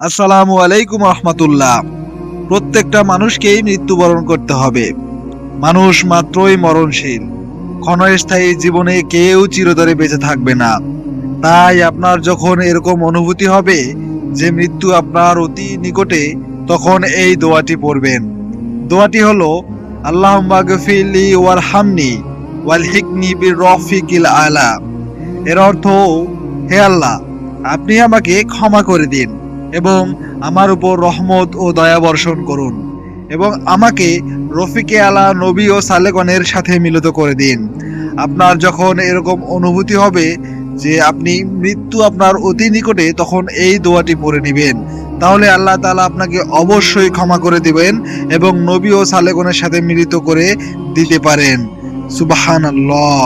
আসসালামু আলাইকুম রহমতুল্লাহ। প্রত্যেকটা মানুষকেই মৃত্যুবরণ করতে হবে। মানুষ মাত্রই মরণশীল। ক্ষণস্থায়ী জীবনে কেউ চিরতরে বেঁচে থাকবে না। তাই আপনার যখন এরকম অনুভূতি হবে যে মৃত্যু আপনার অতি নিকটে, তখন এই দোয়াটি পড়বেন। দোয়াটি হলো আল্লাহ গফিলি ওয়াল হামনি ওয়াল হিকনি বির রফিকিল আলা। এর অর্থ, হে আল্লাহ, আপনি আমাকে ক্ষমা করে দিন। এবং আমার উপর রহমত ও দয়া বর্ষণ করুন এবং আমাকে রফিকে আলা নবী ও সালেগণের সাথে মিলিত করে দিন। আপনার যখন এরকম অনুভূতি হবে যে আপনি মৃত্যু আপনার অতি নিকটে, তখন এই দোয়াটি পড়ে নেবেন। তাহলে আল্লাহ তালা আপনাকে অবশ্যই ক্ষমা করে দিবেন এবং নবী ও সালেগণের সাথে মিলিত করে দিতে পারেন। সুবাহান আল্লাহ